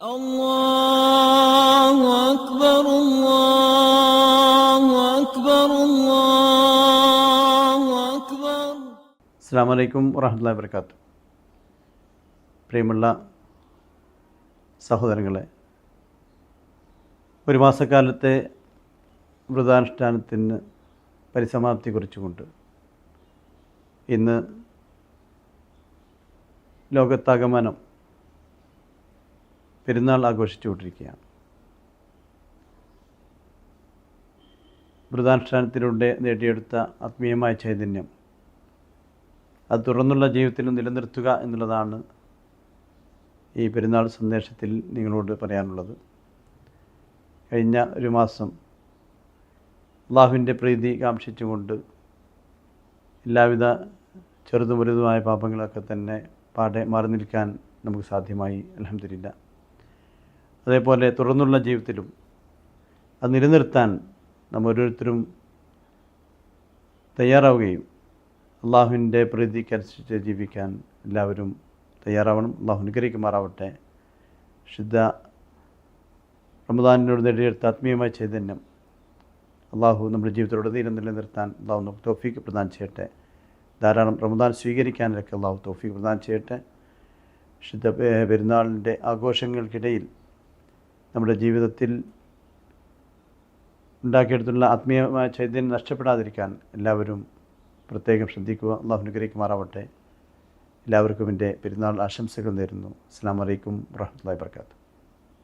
الله أكبر الله أكبر الله أكبر അസ്സാം വലൈക്കും വറഹമുല്ലാ വർക്കാത്തു പ്രിയമുള്ള സഹോദരങ്ങളെ ഒരു മാസക്കാലത്തെ വ്രതാനുഷ്ഠാനത്തിന് പരിസമാപ്തി കുറിച്ചുകൊണ്ട് ഇന്ന് ലോകത്താകമാനം പെരുന്നാൾ ആഘോഷിച്ചുകൊണ്ടിരിക്കുകയാണ്. വ്രതാനുഷ്ഠാനത്തിലൂടെ നേടിയെടുത്ത ആത്മീയമായ ചൈതന്യം. അത് തുറന്നുള്ള ജീവിതത്തിലും നിലനിർത്തുക എന്നുള്ളതാണ് ഈ പെരുന്നാൾ സന്ദേശത്തിൽ നിങ്ങളോട് പറയാനുള്ളത്. കഴിഞ്ഞ ഒരു മാസം അള്ളാഹുവിന്റെ പ്രീതി കാംക്ഷിച്ചുകൊണ്ട് എല്ലാവിധ ചെറുതും വലുതുമായ പാപങ്ങളൊക്കെ തന്നെ പാടെ മാറി നിൽക്കാൻ നമുക്ക് സാധ്യമായി. അലഹമില്ല അതേപോലെ തുടർന്നുള്ള ജീവിതത്തിലും അത് നിലനിർത്താൻ നമ്മൾ ഓരോരുത്തരും തയ്യാറാവുകയും അള്ളാഹുവിന്റെ പ്രീതിക്കനുസരിച്ച് ജീവിക്കാൻ എല്ലാവരും തയ്യാറാവണം. അള്ളാഹു അനുഗ്രഹിക്കുമാറാവട്ടെ. ശുദ്ധ റമദാനിനോട് നേടിയെടുത്ത ആത്മീയമായ ചൈതന്യം അള്ളാഹു നമ്മുടെ ജീവിതത്തിലൂടെ ജീവിതത്തിലുടനീളം നിലനിർത്താൻ അള്ളാഹു നമുക്ക് തോഫീക്ക് പ്രദാനം ചെയ്യട്ടെ. ധാരാളം റമദാൻ സ്വീകരിക്കാനൊക്കെ അള്ളാഹു തോഫീക്ക് പ്രദാനം ചെയ്യട്ടെ. ശുദ്ധ പെരുന്നാളിന്റെ ആഘോഷങ്ങൾക്കിടയിൽ നമ്മുടെ ജീവിതത്തിൽ ഉണ്ടാക്കിയെടുത്തുള്ള ആത്മീയമായ ചൈതന്യം നഷ്ടപ്പെടാതിരിക്കാൻ എല്ലാവരും പ്രത്യേകം ശ്രദ്ധിക്കുക. അള്ളാഹു അനുഗ്രഹിക്കുമാറാവട്ടെ. എല്ലാവർക്കും എന്റെ പെരുന്നാൾ ആശംസകൾ നേരുന്നു. അസ്സാം വലൈക്കും വറഹമുല്ലാ വർക്കാത്തു